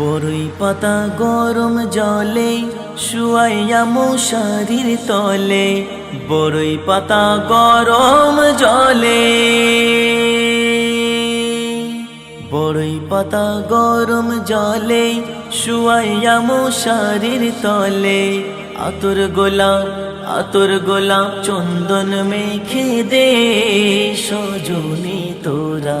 বড়ই পাতা গরম জলে, শুয়াইয়া মশারির তলে বড়ই পাতা গরম জলে। বড়ই পাতা গরম জলে, শুয়াইয়া মশারির তলে, আতর গোলা আতর গোলা চন্দন মেখে দে, সজনী তোরা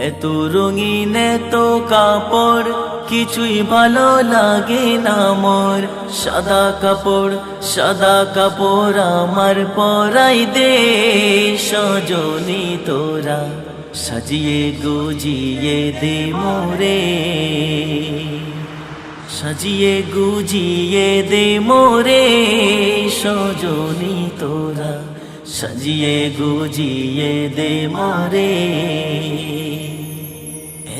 এত রঙিন, এত কাপড়, কিছুই ভালো লাগে না মোর। সাদা কাপড় সাদা কাপড় আমার পরাই দে সজনি তোরা। সাজিয়ে গুজিয়ে দে মোরে। সাজিয়ে গুজিয়ে দে মোরে, সজনি তোরা। সাজিয়ে গুজিয়ে দে মোরে।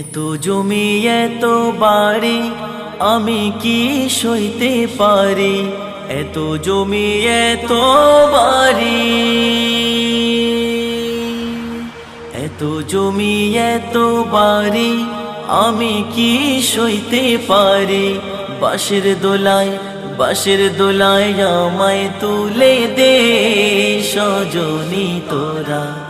এত জমি, এত বাড়ি, আমি কি সইতে পারি? এত জমি, এত বাড়ি। এত জমি, এত বাড়ি, আমি কি সইতে পারি? বাঁশের দোলায় বাঁশের দোলায় আমায় তুলে দে, সজনী তোরা।